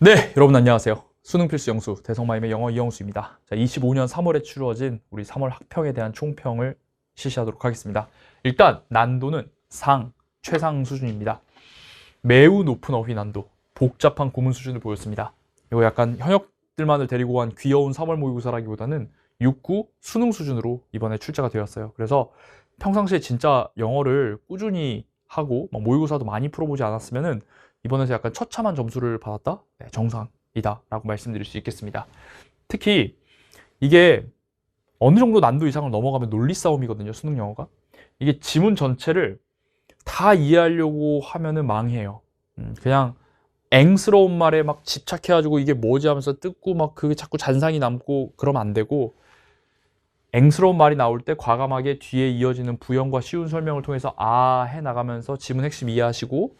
네, 여러분 안녕하세요. 수능 필수 영수 대성마임의 영어 이영수입니다. 자, 25년 3월에 치루어진 우리 3월 학평에 대한 총평을 실시하도록 하겠습니다. 일단 난도는 상, 최상 수준입니다. 매우 높은 어휘 난도, 복잡한 구문 수준을 보였습니다. 이거 약간 현역들만을 데리고 간 귀여운 3월 모의고사라기보다는 6구 수능 수준으로 이번에 출제가 되었어요. 그래서 평상시에 진짜 영어를 꾸준히 하고 막 모의고사도 많이 풀어보지 않았으면은 이번에서 약간 처참한 점수를 받았다? 네, 정상이다 라고 말씀드릴 수 있겠습니다. 특히 이게 어느 정도 난도 이상을 넘어가면 논리 싸움이거든요. 수능 영어가. 이게 지문 전체를 다 이해하려고 하면은 망해요. 음, 그냥 앵스러운 말에 막 집착해가지고 이게 뭐지 하면서 뜯고 막 그게 자꾸 잔상이 남고 그러면 안 되고 앵스러운 말이 나올 때 과감하게 뒤에 이어지는 부연과 쉬운 설명을 통해서 아 해 나가면서 지문 핵심 이해하시고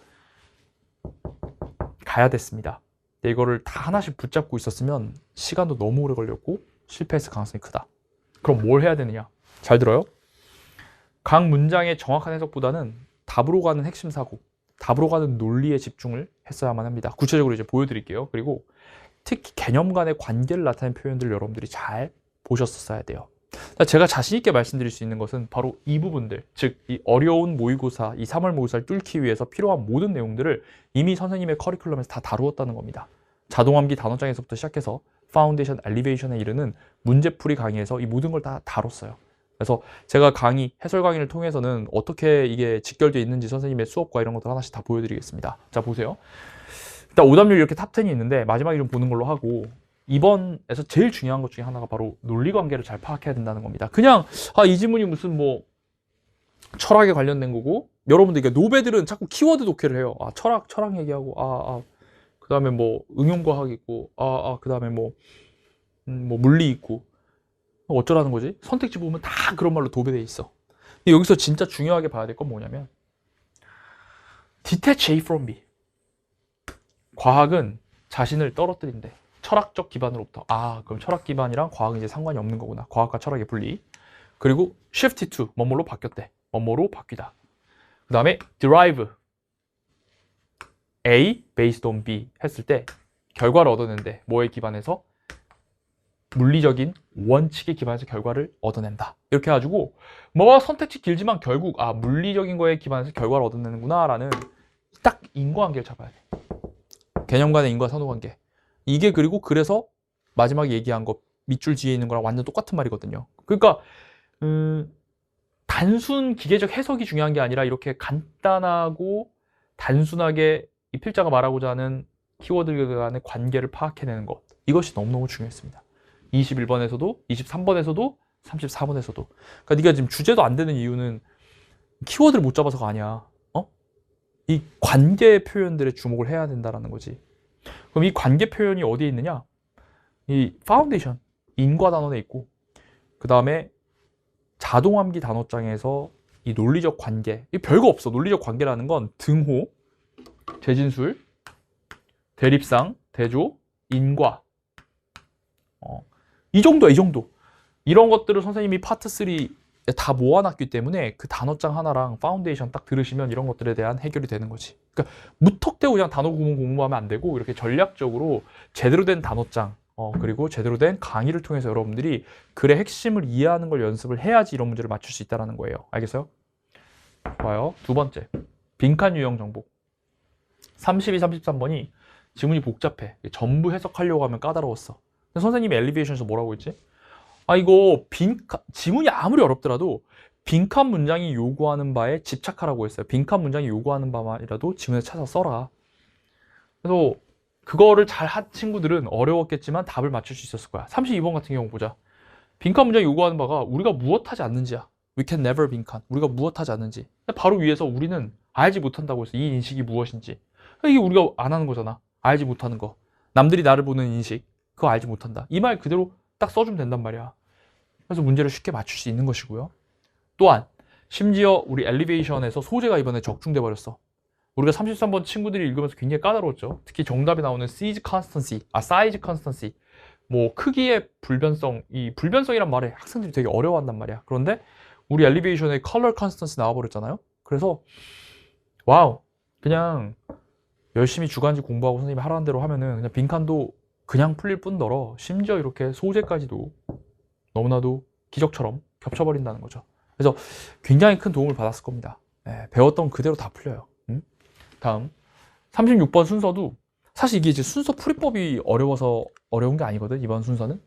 가야 됐습니다. 근데 이거를 다 하나씩 붙잡고 있었으면 시간도 너무 오래 걸렸고 실패했을 가능성이 크다. 그럼 뭘 해야 되느냐? 잘 들어요. 각 문장의 정확한 해석보다는 답으로 가는 핵심 사고, 답으로 가는 논리에 집중을 했어야만 합니다. 구체적으로 이제 보여드릴게요. 그리고 특히 개념 간의 관계를 나타내는 표현들을 여러분들이 잘 보셨었어야 돼요. 제가 자신 있게 말씀드릴 수 있는 것은 바로 이 부분들, 즉 이 어려운 모의고사, 이 3월 모의고사를 뚫기 위해서 필요한 모든 내용들을 이미 선생님의 커리큘럼에서 다 다루었다는 겁니다. 자동암기 단어장에서부터 시작해서 파운데이션, 엘리베이션에 이르는 문제풀이 강의에서 이 모든 걸 다 다뤘어요. 그래서 제가 강의, 해설 강의를 통해서는 어떻게 이게 직결되어 있는지 선생님의 수업과 이런 것들 하나씩 다 보여드리겠습니다. 자, 보세요. 일단 오답률 이렇게 탑10이 있는데 마지막에 좀 보는 걸로 하고 이번에서 제일 중요한 것 중에 하나가 바로 논리 관계를 잘 파악해야 된다는 겁니다. 그냥 아, 이 지문이 무슨 뭐 철학에 관련된 거고 여러분들 이게 노베들은 자꾸 키워드 독해를 해요. 아, 철학 철학 얘기하고 아, 아 그다음에 뭐 응용 과학 있고 아, 아 그다음에 뭐, 음, 뭐 물리 있고 어쩌라는 거지? 선택지 보면 다 그런 말로 도배돼 있어. 근데 여기서 진짜 중요하게 봐야 될 건 뭐냐면 detach A from B. 과학은 자신을 떨어뜨린대. 철학적 기반으로부터. 아 그럼 철학 기반이랑 과학은 이제 상관이 없는 거구나. 과학과 철학의 분리. 그리고 shift to 뭐뭐로 바뀌었대. 뭐뭐로 바뀌다. 그 다음에 derive. A based on B 했을 때 결과를 얻어낸대. 뭐에 기반해서? 물리적인 원칙에 기반해서 결과를 얻어낸다. 이렇게 해가지고 뭐 선택지 길지만 결국 아 물리적인 거에 기반해서 결과를 얻어내는구나 라는 딱 인과관계를 잡아야 돼. 개념 간의 인과 선호관계 이게 그리고 그래서 마지막에 얘기한 거 밑줄 뒤에 있는 거랑 완전 똑같은 말이거든요. 그러니까 음, 단순 기계적 해석이 중요한 게 아니라 이렇게 간단하고 단순하게 이 필자가 말하고자 하는 키워드 간의 관계를 파악해내는 것 이것이 너무너무 중요했습니다. 21번에서도 23번에서도 34번에서도 그러니까 네가 지금 주제도 안 되는 이유는 키워드를 못 잡아서가 아니야. 어? 이 관계 표현들에 주목을 해야 된다라는 거지. 그럼 이 관계 표현이 어디에 있느냐? 이 파운데이션, 인과 단원에 있고, 그 다음에 자동암기 단어장에서 이 논리적 관계, 이 별거 없어. 논리적 관계라는 건 등호, 대진술, 대립상, 대조, 인과. 어, 이 정도야, 이 정도. 이런 것들을 선생님이 파트 3 다 모아놨기 때문에 그 단어장 하나랑 파운데이션 딱 들으시면 이런 것들에 대한 해결이 되는 거지. 그러니까 무턱대고 그냥 단어 구문 공부하면 안 되고 이렇게 전략적으로 제대로 된 단어장 어, 그리고 제대로 된 강의를 통해서 여러분들이 글의 핵심을 이해하는 걸 연습을 해야지 이런 문제를 맞출 수 있다는 거예요. 알겠어요? 좋아요. 두 번째. 빈칸 유형 정보. 32, 33번이 지문이 복잡해. 전부 해석하려고 하면 까다로웠어. 선생님이 엘리베이션에서 뭐라고 했지? 아 이거 빈칸 지문이 아무리 어렵더라도 빈칸 문장이 요구하는 바에 집착하라고 했어요. 빈칸 문장이 요구하는 바만이라도 지문에 찾아 써라. 그래서 그거를 잘 한 친구들은 어려웠겠지만 답을 맞출 수 있었을 거야. 32번 같은 경우 보자. 빈칸 문장이 요구하는 바가 우리가 무엇하지 않는지야. We can never 빈칸. 우리가 무엇하지 않는지. 바로 위에서 우리는 알지 못한다고 해서 이 인식이 무엇인지. 이게 우리가 안 하는 거잖아. 알지 못하는 거. 남들이 나를 보는 인식. 그거 알지 못한다. 이 말 그대로 딱 써주면 된단 말이야. 그래서 문제를 쉽게 맞출 수 있는 것이고요. 또한 심지어 우리 엘리베이션에서 소재가 이번에 적중돼 버렸어. 우리가 33번 친구들이 읽으면서 굉장히 까다로웠죠. 특히 정답에 나오는 size constancy, 아 size constancy, 뭐 크기의 불변성, 이 불변성이란 말에 학생들이 되게 어려워한단 말이야. 그런데 우리 엘리베이션에 color constancy 나와버렸잖아요. 그래서 와우, 그냥 열심히 주간지 공부하고 선생님이 하라는 대로 하면은 그냥 빈칸도 그냥 풀릴 뿐더러 심지어 이렇게 소재까지도 너무나도 기적처럼 겹쳐버린다는 거죠. 그래서 굉장히 큰 도움을 받았을 겁니다. 예, 배웠던 그대로 다 풀려요. 음? 다음 36번 순서도 사실 이게 이제 순서 풀이법이 어려워서 어려운 게 아니거든 이번 순서는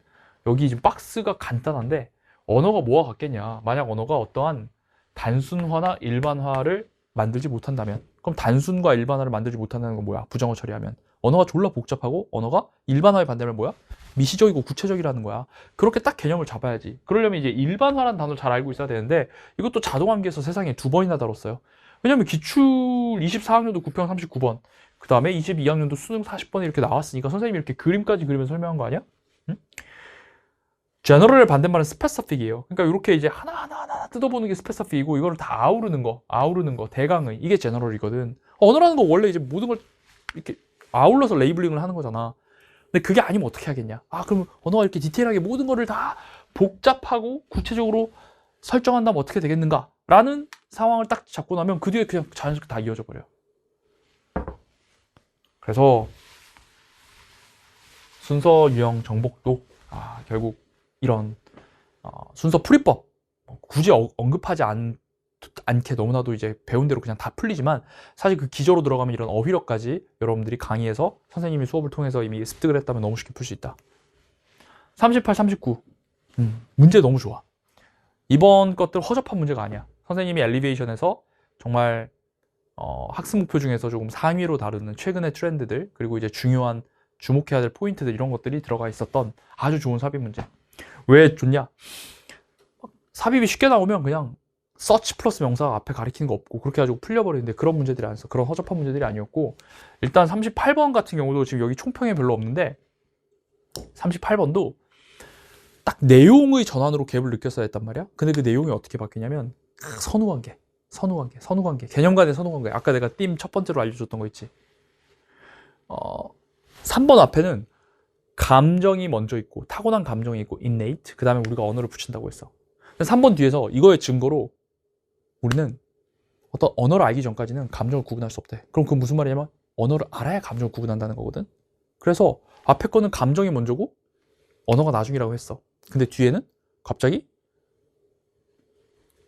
여기 지금 박스가 간단한데 언어가 뭐와 같겠냐 만약 언어가 어떠한 단순화나 일반화를 만들지 못한다면 그럼 단순과 일반화를 만들지 못한다는 건 뭐야 부정어 처리하면 언어가 졸라 복잡하고 언어가 일반화에 반대면 뭐야 미시적이고 구체적이라는 거야 그렇게 딱 개념을 잡아야지 그러려면 이제 일반화라는 단어를 잘 알고 있어야 되는데 이것도 자동암기에서 세상에 두 번이나 다뤘어요 왜냐면 기출 24학년도 9평 39번 그 다음에 22학년도 수능 40번에 이렇게 나왔으니까 선생님이 이렇게 그림까지 그리면서 설명한 거 아니야? 응? 제너럴의 반대말은 스페시픽이에요. 그러니까 이렇게 이제 하나하나 하나 뜯어보는 게 스페시픽이고 이거를 다 아우르는 거, 아우르는 거, 대강의 이게 제너럴이거든. 언어라는 거 원래 이제 모든 걸 이렇게 아울러서 레이블링을 하는 거잖아. 근데 그게 아니면 어떻게 하겠냐? 아 그럼 언어가 이렇게 디테일하게 모든 거를 다 복잡하고 구체적으로 설정한다면 어떻게 되겠는가? 라는 상황을 딱 잡고 나면 그 뒤에 그냥 자연스럽게 다 이어져 버려요. 그래서 순서 유형 정복도 아, 결국 이런 어, 순서 풀이법 뭐 굳이 어- 언급하지 않, 않게 너무나도 이제 배운 대로 그냥 다 풀리지만 사실 그 기저로 들어가면 이런 어휘력까지 여러분들이 강의에서 선생님이 수업을 통해서 이미 습득을 했다면 너무 쉽게 풀 수 있다. 38, 39 음, 문제 너무 좋아. 이번 것들 허접한 문제가 아니야. 선생님이 엘리베이션에서 정말 어, 학습 목표 중에서 조금 상위로 다루는 최근의 트렌드들 그리고 이제 중요한 주목해야 될 포인트들 이런 것들이 들어가 있었던 아주 좋은 삽입 문제. 왜 좋냐? 삽입이 쉽게 나오면 그냥 서치 플러스 명사 앞에 가리키는 거 없고 그렇게 가지고 풀려버리는데 그런 문제들이 아니었어. 그런 허접한 문제들이 아니었고 일단 38번 같은 경우도 지금 여기 총평에 별로 없는데 38번도 딱 내용의 전환으로 갭을 느꼈어야 했단 말이야. 근데 그 내용이 어떻게 바뀌냐면 선후관계, 선후관계, 선후관계, 개념 간의 선후관계. 아까 내가 띠임 첫 번째로 알려줬던 거 있지. 어, 3번 앞에는 감정이 먼저 있고 타고난 감정이 있고 innate 그 다음에 우리가 언어를 붙인다고 했어. 근데 3번 뒤에서 이거의 증거로 우리는 어떤 언어를 알기 전까지는 감정을 구분할 수 없대. 그럼 그건 무슨 말이냐면 언어를 알아야 감정을 구분한다는 거거든. 그래서 앞에 거는 감정이 먼저고 언어가 나중이라고 했어. 근데 뒤에는 갑자기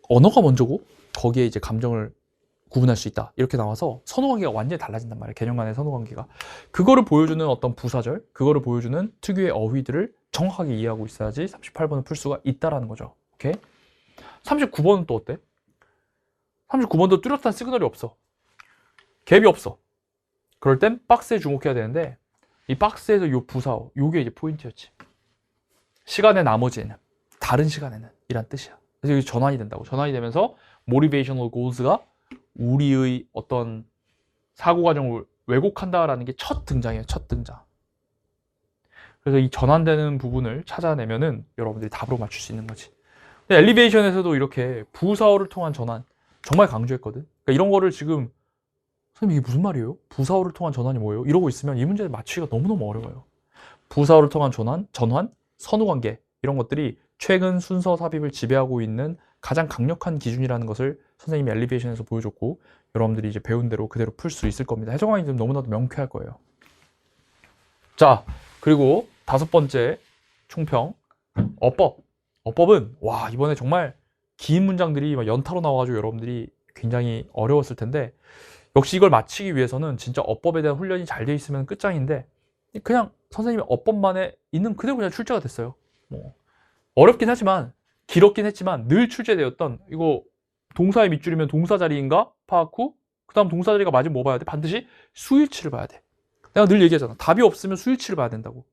언어가 먼저고 거기에 이제 감정을 구분할 수 있다. 이렇게 나와서 선호관계가 완전히 달라진단 말이야. 개념 간의 선호관계가. 그거를 보여주는 어떤 부사절, 그거를 보여주는 특유의 어휘들을 정확하게 이해하고 있어야지 38번을 풀 수가 있다라는 거죠. 오케이? 39번은 또 어때? 39번도 뚜렷한 시그널이 없어. 갭이 없어. 그럴 땐 박스에 주목해야 되는데 이 박스에서 요 부사어, 요게 이제 포인트였지. 시간의 나머지에는 다른 시간에는 이란 뜻이야. 그래서 이게 전환이 된다고. 전환이 되면서 motivational goals가 우리의 어떤 사고 과정을 왜곡한다라는 게 첫 등장이에요. 첫 등장. 그래서 이 전환되는 부분을 찾아내면은 여러분들이 답으로 맞출 수 있는 거지. 엘리베이션에서도 이렇게 부사어를 통한 전환 정말 강조했거든. 그러니까 이런 거를 지금 선생님 이게 무슨 말이에요? 부사어를 통한 전환이 뭐예요? 이러고 있으면 이 문제를 맞추기가 너무너무 어려워요. 부사어를 통한 전환, 전환, 선후관계 이런 것들이 최근 순서 삽입을 지배하고 있는 가장 강력한 기준이라는 것을 선생님이 엘리베이션에서 보여줬고 여러분들이 이제 배운 대로 그대로 풀 수 있을 겁니다. 해석왕이 좀 너무나도 명쾌할 거예요. 자, 그리고 다섯 번째 총평 어법. 어법은 와 이번에 정말 긴 문장들이 막 연타로 나와가지고 여러분들이 굉장히 어려웠을 텐데 역시 이걸 마치기 위해서는 진짜 어법에 대한 훈련이 잘 돼 있으면 끝장인데 그냥 선생님이 어법만에 있는 그대로 그냥 출제가 됐어요. 뭐 어렵긴 하지만 길었긴 했지만 늘 출제되었던 이거 동사의 밑줄이면 동사 자리인가 파악 후 그 다음 동사 자리가 맞으면 뭐 봐야 돼? 반드시 수일치를 봐야 돼. 내가 늘 얘기하잖아. 답이 없으면 수일치를 봐야 된다고.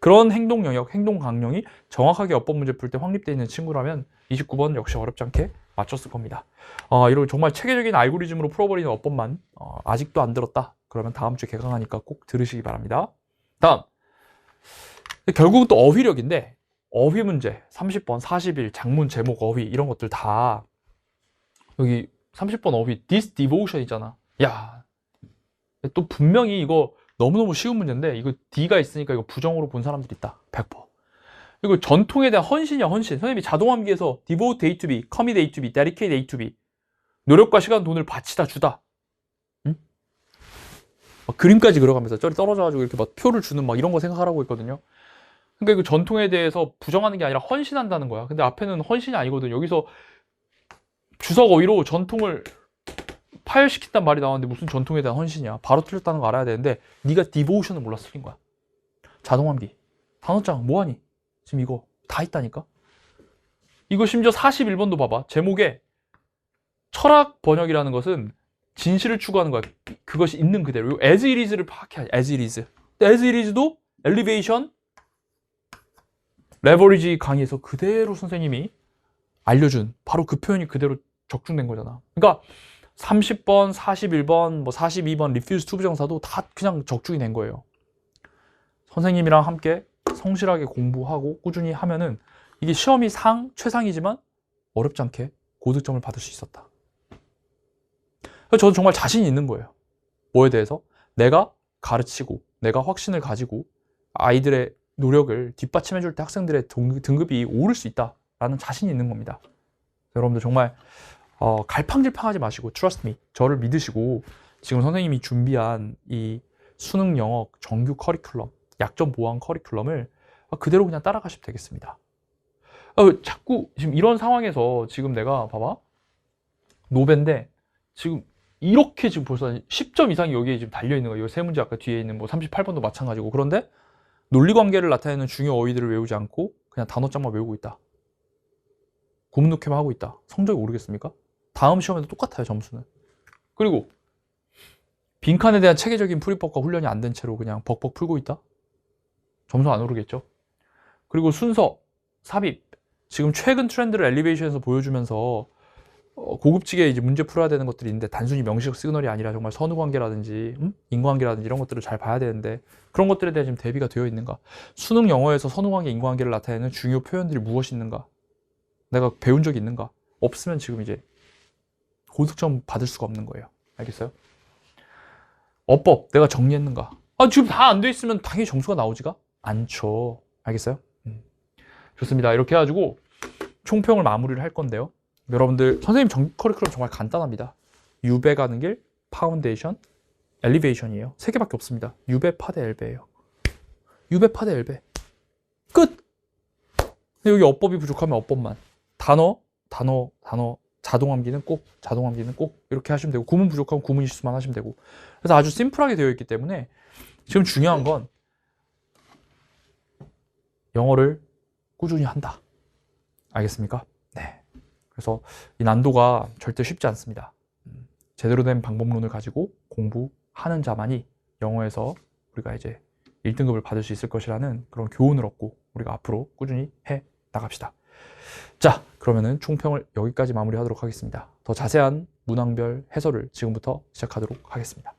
그런 행동 영역, 행동 강령이 정확하게 어법 문제 풀 때 확립되어 있는 친구라면 29번 역시 어렵지 않게 맞췄을 겁니다. 어, 이런 정말 체계적인 알고리즘으로 풀어버리는 어법만 어, 아직도 안 들었다. 그러면 다음 주에 개강하니까 꼭 들으시기 바랍니다. 다음 결국은 또 어휘력인데 어휘 문제 30번 41 장문 제목 어휘 이런 것들 다 여기 30번 어휘 this devotion 있잖아 야 또 분명히 이거 너무너무 쉬운 문제인데 이거 D가 있으니까 이거 부정으로 본 사람들 있다 100% 이거 전통에 대한 헌신이야 헌신 선생님이 자동암기에서 devote A to B, commit A to B, dedicate A to B 노력과 시간 돈을 바치다 주다 응? 막 그림까지 그려가면서 쩔이 떨어져가지고 이렇게 막 표를 주는 막 이런 거 생각하라고 했거든요. 그러니까 그 전통에 대해서 부정하는 게 아니라 헌신한다는 거야. 근데 앞에는 헌신이 아니거든. 여기서 주석 어휘로 전통을 파열시킨단 말이 나왔는데 무슨 전통에 대한 헌신이야. 바로 틀렸다는 거 알아야 되는데 네가 디보우션을 몰라서 틀린 거야. 자동함기. 단어장 뭐하니? 지금 이거 다 있다니까? 이거 심지어 41번도 봐봐. 제목에 철학 번역이라는 것은 진실을 추구하는 거야. 그것이 있는 그대로. it is를 파악해야 돼. as it is. as it is도 elevation, 레버리지 강의에서 그대로 선생님이 알려준 바로 그 표현이 그대로 적중된 거잖아. 그러니까 30번, 41번, 뭐 42번 리퓨즈 투 부정사도 다 그냥 적중이 된 거예요. 선생님이랑 함께 성실하게 공부하고 꾸준히 하면은 이게 시험이 상, 최상이지만 어렵지 않게 고득점을 받을 수 있었다. 저는 정말 자신이 있는 거예요. 뭐에 대해서? 내가 가르치고, 내가 확신을 가지고 아이들의 노력을 뒷받침해 줄 때 학생들의 등- 등급이 오를 수 있다라는 자신이 있는 겁니다. 여러분들 정말 어, 갈팡질팡하지 마시고 trust me 저를 믿으시고 지금 선생님이 준비한 이 수능 영역 정규 커리큘럼 약점 보완 커리큘럼을 그대로 그냥 따라가시면 되겠습니다. 어, 자꾸 지금 이런 상황에서 지금 내가 봐봐 노베인데 지금 이렇게 지금 벌써 10점 이상이 여기에 지금 달려 있는 거예요. 이세 문제 아까 뒤에 있는 뭐 38번도 마찬가지고 그런데 논리 관계를 나타내는 중요 어휘들을 외우지 않고 그냥 단어장만 외우고 있다. 구문독해만 하고 있다. 성적이 오르겠습니까? 다음 시험에도 똑같아요, 점수는. 그리고 빈칸에 대한 체계적인 풀이법과 훈련이 안 된 채로 그냥 벅벅 풀고 있다? 점수 안 오르겠죠? 그리고 순서, 삽입. 지금 최근 트렌드를 엘리베이션에서 보여주면서 어, 고급지게 이제 문제 풀어야 되는 것들이 있는데 단순히 명시적 시그널이 아니라 정말 선후 관계라든지 음? 인과관계라든지 이런 것들을 잘 봐야 되는데 그런 것들에 대해 지금 대비가 되어 있는가? 수능 영어에서 선후 관계, 인과관계를 나타내는 중요 표현들이 무엇이 있는가? 내가 배운 적이 있는가? 없으면 지금 이제 고득점 받을 수가 없는 거예요. 알겠어요? 어법 내가 정리했는가? 아 지금 다 안 돼 있으면 당연히 점수가 나오지가 않죠. 알겠어요? 음. 좋습니다. 이렇게 해가지고 총평을 마무리를 할 건데요. 여러분들 선생님 정규 커리큘럼 정말 간단합니다. 유배 가는 길, 파운데이션, 엘리베이션이에요. 세 개밖에 없습니다. 유배, 파대, 엘베예요. 유배, 파대, 엘베. 끝. 근데 여기 어법이 부족하면 어법만. 단어, 단어, 단어, 자동함기는 꼭, 자동함기는 꼭 이렇게 하시면 되고 구문 부족하면 구문 실수만 하시면 되고. 그래서 아주 심플하게 되어 있기 때문에 지금 중요한 건 영어를 꾸준히 한다. 알겠습니까? 네. 그래서 이 난도가 절대 쉽지 않습니다. 음, 제대로 된 방법론을 가지고 공부하는 자만이 영어에서 우리가 이제 1등급을 받을 수 있을 것이라는 그런 교훈을 얻고 우리가 앞으로 꾸준히 해 나갑시다. 자, 그러면은 총평을 여기까지 마무리하도록 하겠습니다. 더 자세한 문항별 해설을 지금부터 시작하도록 하겠습니다.